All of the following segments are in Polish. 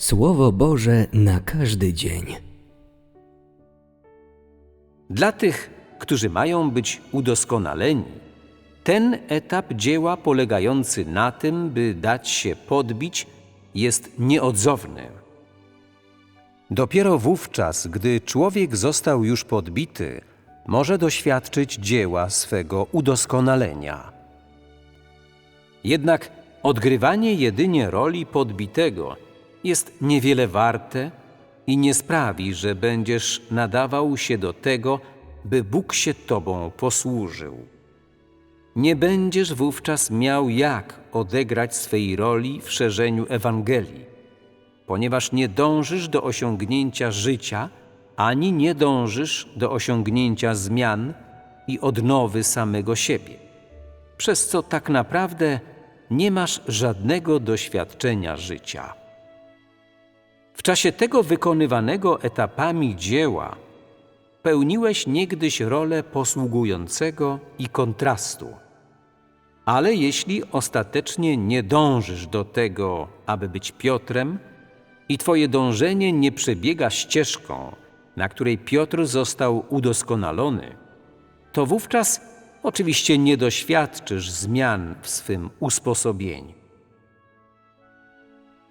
Słowo Boże na każdy dzień. Dla tych, którzy mają być udoskonaleni, ten etap dzieła polegający na tym, by dać się podbić, jest nieodzowny. Dopiero wówczas, gdy człowiek został już podbity, może doświadczyć dzieła swego udoskonalenia. Jednak odgrywanie jedynie roli podbitego jest niewiele warte i nie sprawi, że będziesz nadawał się do tego, by Bóg się Tobą posłużył. Nie będziesz wówczas miał jak odegrać swej roli w szerzeniu Ewangelii, ponieważ nie dążysz do osiągnięcia życia, ani nie dążysz do osiągnięcia zmian i odnowy samego siebie, przez co tak naprawdę nie masz żadnego doświadczenia życia. W czasie tego wykonywanego etapami dzieła pełniłeś niegdyś rolę posługującego i kontrastu. Ale jeśli ostatecznie nie dążysz do tego, aby być Piotrem, i Twoje dążenie nie przebiega ścieżką, na której Piotr został udoskonalony, to wówczas oczywiście nie doświadczysz zmian w swym usposobieniu.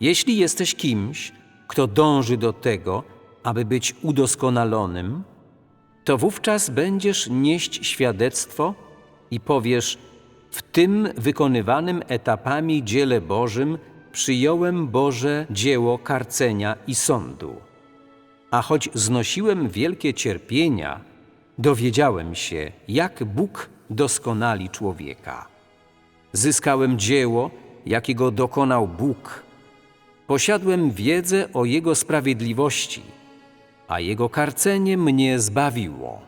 Jeśli jesteś kimś, kto dąży do tego, aby być udoskonalonym, to wówczas będziesz nieść świadectwo i powiesz: W tym wykonywanym etapami dziele Bożym przyjąłem Boże dzieło karcenia i sądu. A choć znosiłem wielkie cierpienia, dowiedziałem się, jak Bóg doskonali człowieka. Zyskałem dzieło, jakiego dokonał Bóg. Posiadłem wiedzę o Jego sprawiedliwości, a Jego karcenie mnie zbawiło.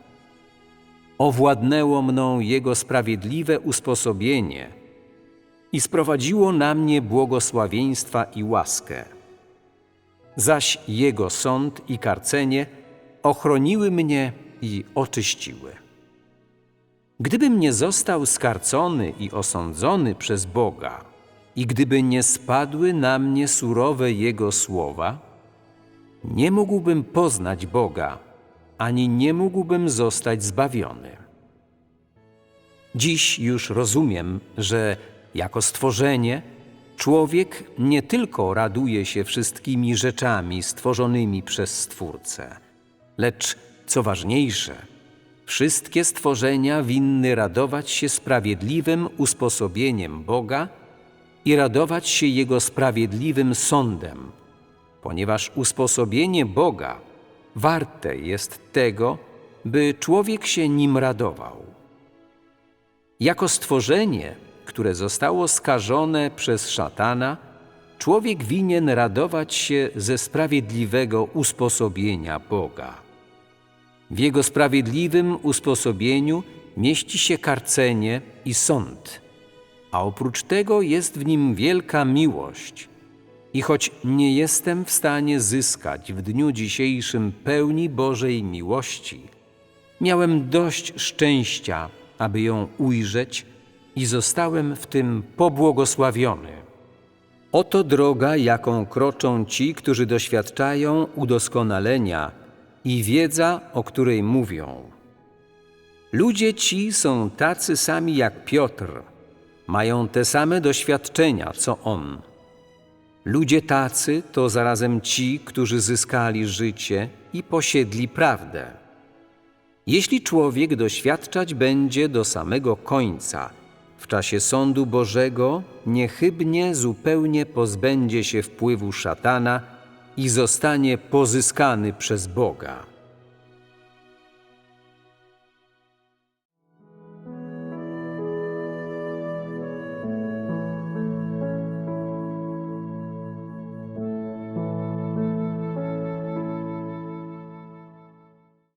Owładnęło mną Jego sprawiedliwe usposobienie i sprowadziło na mnie błogosławieństwa i łaskę. Zaś Jego sąd i karcenie ochroniły mnie i oczyściły. Gdybym nie został skarcony i osądzony przez Boga, i gdyby nie spadły na mnie surowe Jego słowa, nie mógłbym poznać Boga, ani nie mógłbym zostać zbawiony. Dziś już rozumiem, że jako stworzenie człowiek nie tylko raduje się wszystkimi rzeczami stworzonymi przez Stwórcę, lecz co ważniejsze, wszystkie stworzenia winny radować się sprawiedliwym usposobieniem Boga i radować się Jego sprawiedliwym sądem, ponieważ usposobienie Boga warte jest tego, by człowiek się nim radował. Jako stworzenie, które zostało skażone przez szatana, człowiek winien radować się ze sprawiedliwego usposobienia Boga. W jego sprawiedliwym usposobieniu mieści się karcenie i sąd, a oprócz tego jest w nim wielka miłość. I choć nie jestem w stanie zyskać w dniu dzisiejszym pełni Bożej miłości, miałem dość szczęścia, aby ją ujrzeć i zostałem w tym pobłogosławiony. Oto droga, jaką kroczą ci, którzy doświadczają udoskonalenia i wiedza, o której mówią. Ludzie ci są tacy sami jak Piotr, mają te same doświadczenia, co on. Ludzie tacy to zarazem ci, którzy zyskali życie i posiedli prawdę. Jeśli człowiek doświadczać będzie do samego końca, w czasie sądu Bożego niechybnie zupełnie pozbędzie się wpływu szatana i zostanie pozyskany przez Boga.